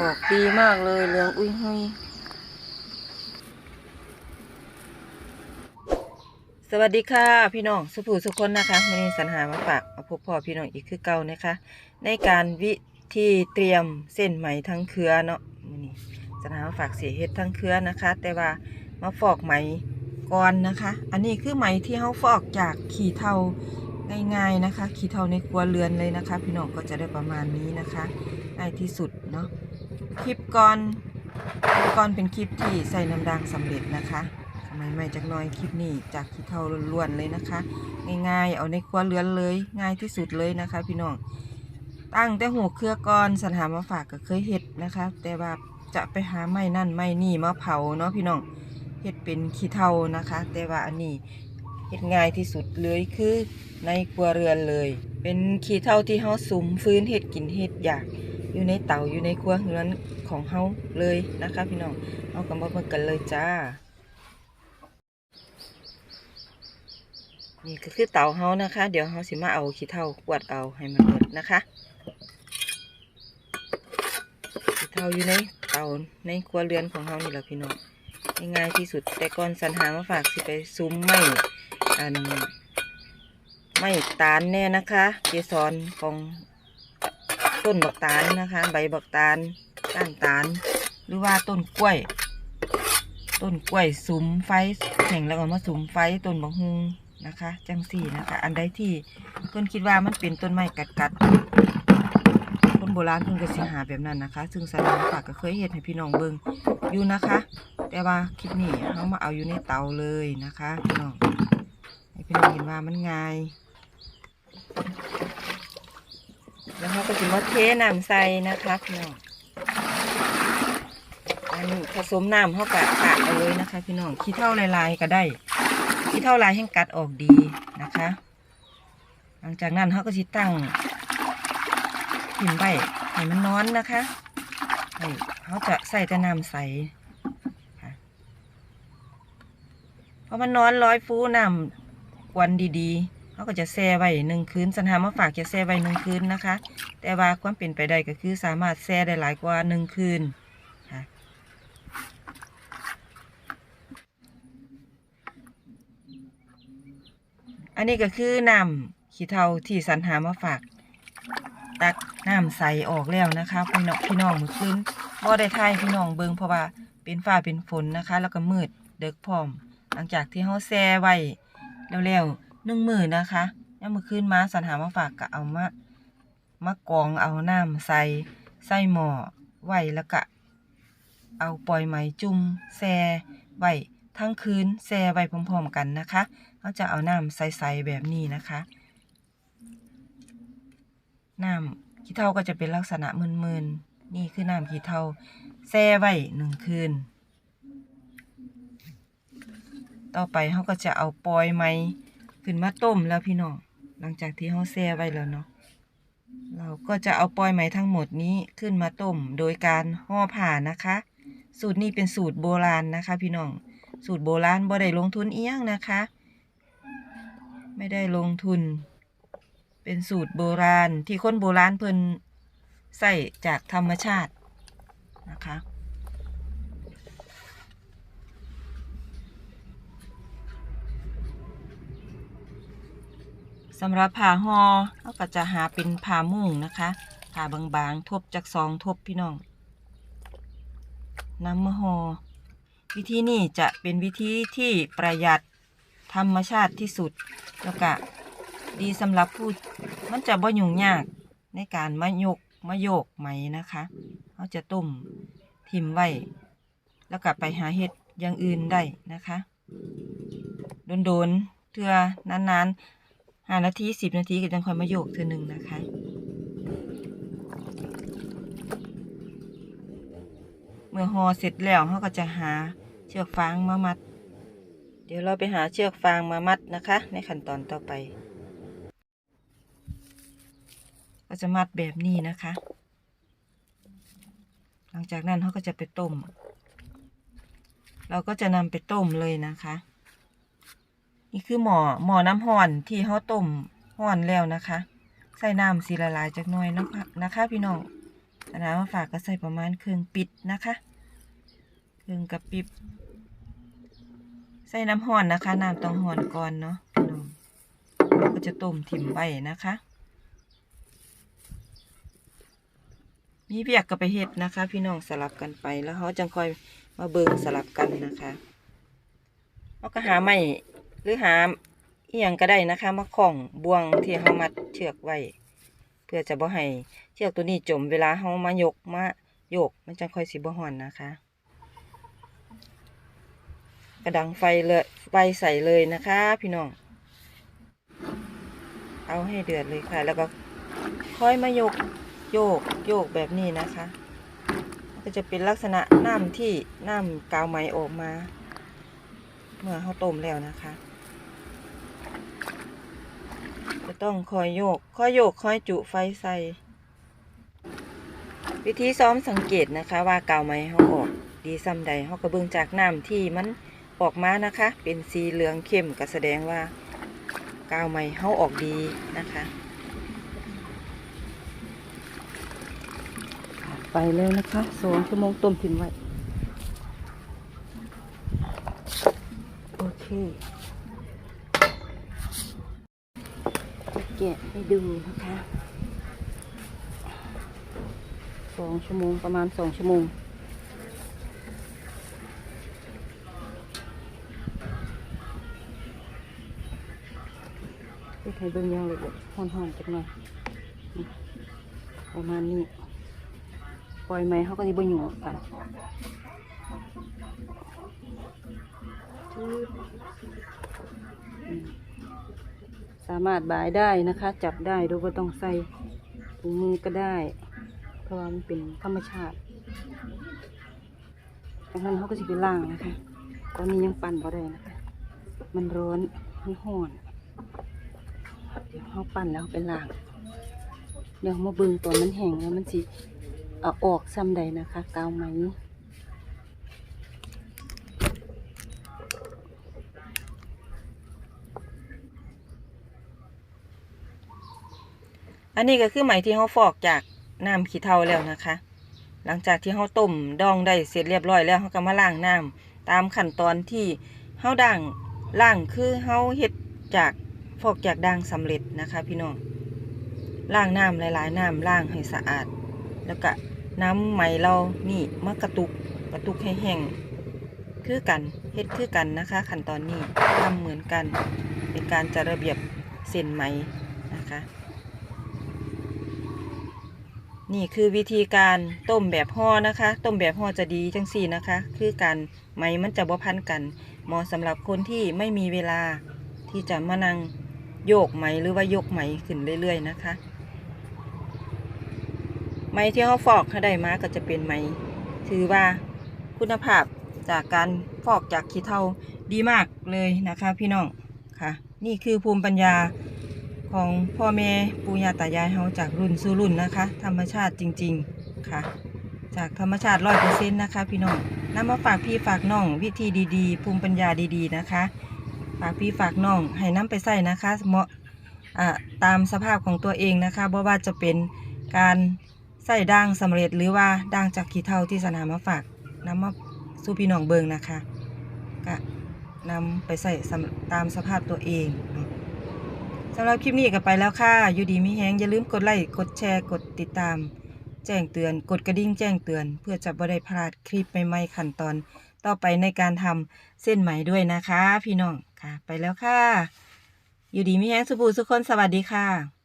ออกดีมากเลยเหลืองอุ้ยหุยสวัสดีค่ะ พี่น้องสุภูสุคนนะคะวันนี้สรรหามาฝากมาพบพ่อพี่น้องอีกคือเก่านะคะ ในการวิธีเตรียมเส้นไหมทั้งเครือเนาะมื้อนี้สรรหามาฝากเสียเฮ็ดทั้งเครือนะคะ แต่ว่ามาฟอกไหมก่อนนะคะ อันนี้คือไหมที่เขาฟอกจากขีเทาง่ายๆนะคะ ขีเทาในครัวเรือนเลยนะคะ พี่น้องก็จะได้ประมาณนี้นะคะง่ายที่สุดเนาะ คลิปก่อนคลิปก่อนเป็นคลิปที่ใส่น้ำด่างสำเร็จนะคะสมัยใหม่จากน้อยคลิปนี้จากขี้เทาล้วนๆเลยนะคะ ง่ายๆ เอาในครัวเรือนเลย ง่ายที่สุดเลยนะคะ พี่น้องตั้งแต่หัวเครือก่อนสันหามาฝากก็เคยเฮ็ดนะคะ แต่ว่าจะไปหาไม้นั่นไม้นี่มาเผาเนาะพี่น้องเฮ็ดเป็นขี้เทานะคะ แต่ว่าอันนี้เฮ็ดง่ายที่สุดเลยคือในครัวเรือนเลย เป็นขี้เทาที่เฮาสุมฟื้นเฮ็ดกินเฮ็ดอยาก อยู่ในเตาอยู่ในครัวเรือนของเฮาเลยนะคะพี่น้องเอากำมาเบิ่งกันเลยจ้า นี่ก็คือเตาเฮานะคะ เดี๋ยวเฮาสิมาเอาขี้เถ้ากวดเอาให้มันหมดนะคะขี้เถ้าอยู่ในเตาในครัวเรือนของเฮานี่แหละพี่น้องง่ายที่สุดแต่ก่อนสันหามาฝากสิไปซุ้มไม้อันไม้ตาลแน่นะคะ เกสรของ ต้นบักตาลนะคะ ใบบักตาลก้านตาล หรือว่าต้นกล้วย ต้นกล้วยสุมไฟแข็งแล้วก็มาสุมไฟต้นบักฮุงนะคะ จังสี่นะคะ อันใดที่เพิ่นคิดว่ามันเป็นต้นไม้กัดกัดคนโบราณเพิ่นก็สิหาแบบนั้นนะคะ ซึ่งสารวัตรก็เคยเห็นให้พี่น้องเบิ่งอยู่นะคะ แต่ว่าคลิปนี้เรามาเอาอยู่ในเตาเลยนะคะพี่น้องให้พี่น้องเห็นว่ามันง่าย แล้วเขาก็สิมาเทน้ำใส่นะคะพี่น้องอันผสมน้ำเข้ากับกะเอาเลยนะคะ พี่น้องขี้เท่าลายๆก็ได้ขี้เท่าลายให้กัดออกดีนะคะ หลังจากนั้นเขาก็สิตั้งหินใบให้มันนอนนะคะให้เขาจะใส่แต่น้ำใส่พราะมันนอนร้อยฟูน้ำกวนดีๆ เขาก็จะแช่ไว้หนึ่งคืนสันหามาฝากจะแช่ไว้หนึ่งคืนนะคะ แต่ว่าความเป็นไปได้ก็คือสามารถแช่ได้หลายกว่าหนึ่งคืนค่ะอันนี้ก็คือน้ำขี้เทาที่สันหามาฝากตักน้ำใสออกแล้วนะคะพี่น้องพี่น้องมือขึ้นบ่ได้ทายพี่น้องเบิงเพราะว่าเป็นฟ้าเป็นฝนนะคะ แล้วก็มืดเด็กพร้อม หลังจากที่เฮาแช่ไว้แล้วๆ หนึ่งหมือนนะคะยามมื้อคืนมาสันหามาฝากก็เอามามากรองเอาน้ำใส่ใส่หม้อไว้แล้วก็เอาปล่อยไหมจุ่มแช่ไว้ทั้งคืนแช่ไว้พร้อมๆกันนะคะเขาจะเอาน้ำใสๆแบบนี้นะคะน้ำขี้เถ้าก็จะเป็นลักษณะมึนๆนี่คือน้ำขี้เถ้าแช่ไว้หนึ่งคืน ต่อไปเขาก็จะเอาปล่อยไม้ ขึ้นมาต้มแล้วพี่น้อง หลังจากที่เขาแช่ไว้แล้วเนาะ เราก็จะเอาปอยไหมทั้งหมดนี้ขึ้นมาต้ม โดยการห่อผ่านะคะ สูตรนี้เป็นสูตรโบราณนะคะ พี่น้อง สูตรโบราณบ่ได้ลงทุนเอี้ยงนะคะ ไม่ได้ลงทุน เป็นสูตรโบราณที่คนโบราณเพิ่นใส่จากธรรมชาตินะคะ สำหรับผ่าหอเราก็จะหาเป็นผ่ามุ่งนะคะผ่าบางๆ ทบจากสองทบพี่น้องนำมาหอวิธีนี้จะเป็นวิธีที่ประหยัดธรรมชาติที่สุด แล้วก็ดีสำหรับผู้มันจะบ่ยุ่งยากในการมายกมาโยกไหมนะคะเขาจะต้มทิมไว้ แล้วก็ไปหาเห็ดอย่างอื่นได้นะคะ โดนๆเทือนานๆ ห้านาทีสิบนาทีก็จังคอยมาโยกเทื่อหนึ่งนะคะเมื่อห่อเสร็จแล้วเขาก็จะหาเชือกฟางมามัด เดี๋ยวเราไปหาเชือกฟางมามัดนะคะ ในขั้นตอนต่อไป ก็จะมัดแบบนี้นะคะ หลังจากนั้นเขาก็จะไปต้ม เราก็จะนำไปต้มเลยนะคะ นี่คือหมอหมอน้ำห่อนที่เขาต้มห่อนแล้วนะคะ ใส่น้ำสีละลายจากน้อยนะคะนะคะพี่น้องสนามมาฝากก็ใส่ประมาณครึ่งปิดนะคะครึ่งกับปิบ ใส่น้ำห่อนนะคะน้ำต้องห่อนก่อนเนาะพี่น้องแล้วก็จะต้มถิ่มไว้นะคะ มีเบียกก็ไปเฮ็ดนะคะ พี่น้องสลับกันไปแล้วเขาจังค่อยมาเบิงสลับกันนะคะเขาก็หาไม้ หรือหาเอียงก็ได้นะคะมาคล้องบ่วงที่เขามัดเชือกไว้ เพื่อจะบ่ให้เชือกตัวนี้จมเวลาเขามายกมาโยกมันจังค่อยสิบ่ห่อนนะคะ กระดังไฟเลยไฟใส่เลยนะคะ พี่น้อง เอาให้เดือดเลยค่ะ แล้วก็ค่อยมาโยกโยกโยกแบบนี้นะคะ ก็จะเป็นลักษณะน้ำที่น้ำกาวไหมออกมา เมื่อเขาต้มแล้วนะคะ จะ ต้องคอยโยก คอยโยกคอยจุไฟใส่ วิธีซ้อมสังเกตนะคะ ว่ากาวไหมเขาออกดีซ้ำใดเขากระเบื้องจากน้ำที่มันออกมานะคะ เป็นสีเหลืองเข้มก็แสดงว่ากาวไหมเขาออกดีนะคะไปเลยนะคะสองชั่วโมงต้มทิ้งไว้ โอเค แกะให้ดูนะคะสองชั่วโมงประมาณสองชั่วโมง ไปให้เบิ่งยาวเลยเดี๋ยวห่อนๆจักหน่อยประมาณนี้ ปล่อยไหมเขาก็จะบ่อยู่กันช สามารถบายได้นะคะ จับได้โดยไม่ต้องใส่ถุงมือก็ได้ เพราะว่ามันเป็นธรรมชาติดังนั้นเขาก็จะไปล่างนะคะตอนนี้ยังปั่นบ่ได้นะคะ มันร้อนมันห่อนเดี๋ยวเขาปั่นแล้วไปล้าง เดี๋ยวมาบิ่งตอนมันแห้งแล้วมันสิเอาออกซ้ำใดนะคะ กาวไหม อันนี้ก็คือไหมที่เขาฟอกจากน้ำขี้เถ้าแล้วนะคะ หลังจากที่เขาต้มดองได้เสร็จเรียบร้อยแล้วเขาก็มาล้างน้ำตามขั้นตอนที่เขาด่างล่างคือเขาเฮ็ดจากฟอกจากด่างสำเร็จนะคะ พี่น้องล้างน้ำหลายๆน้ำล้างให้สะอาด แล้วก็น้ำไหมเรานี่มากระตุกกระตุกให้แห้งคือกันเฮ็ดคือกันนะคะ ขั้นตอนนี้ทำเหมือนกันเป็นการจัดระเบียบเส้นไหมนะคะ นี่คือวิธีการต้มแบบห่อนะคะ ต้มแบบห่อจะดีจังสี่นะคะ คือการไหมมันจะบ่พันกันเหมาะสำหรับคนที่ไม่มีเวลาที่จะมานั่งโยกไหมหรือว่ายกไหมขึ้นเรื่อย ๆ นะคะ ไหมที่เขาฟอกเขาได้มาก็จะเป็นไหม ถือว่าคุณภาพจากการฟอกจากขี้เถ้าดีมากเลยนะคะ พี่น้องค่ะ นี่คือภูมิปัญญา ของพ่อแม่ปู่ย่าตายายเฮาจากรุ่นสู่รุ่นนะคะ ธรรมชาติจริง ๆ ค่ะ จากธรรมชาติร้อยเปอร์เซ็นต์นะคะ พี่น้องนำมาฝากพี่ฝากน้องวิธีดีๆ ภูมิปัญญาดีๆนะคะ ฝากพี่ฝากน้องให้น้ำไปใส่นะคะ เหมาะตามสภาพของตัวเองนะคะบ่ว่าจะเป็นการใส่ด่างสำเร็จหรือว่าด่างจากขี้เถ้าที่สนามมาฝากนำมาสู่พี่น้องเบิงนะคะก็นำไปใส่ตามสภาพตัวเองเนาะำหรับคลิปนี้ก็ไปแล้วค่ะ อยู่ดีมีแฮงอย่าลืมกดไลค์กดแชร์กดติดตาม แจ้งเตือนกดกระดิ่งแจ้งเตือน เพื่อจะบ่ได้พลาดคลิปใหม่ๆขั้นตอน ต่อไปในการทำเส้นไหมด้วยนะคะ พี่น้องค่ะ ไปแล้วค่ะ อยู่ดีมีแฮงสุภูสุคนสวัสดีค่ะ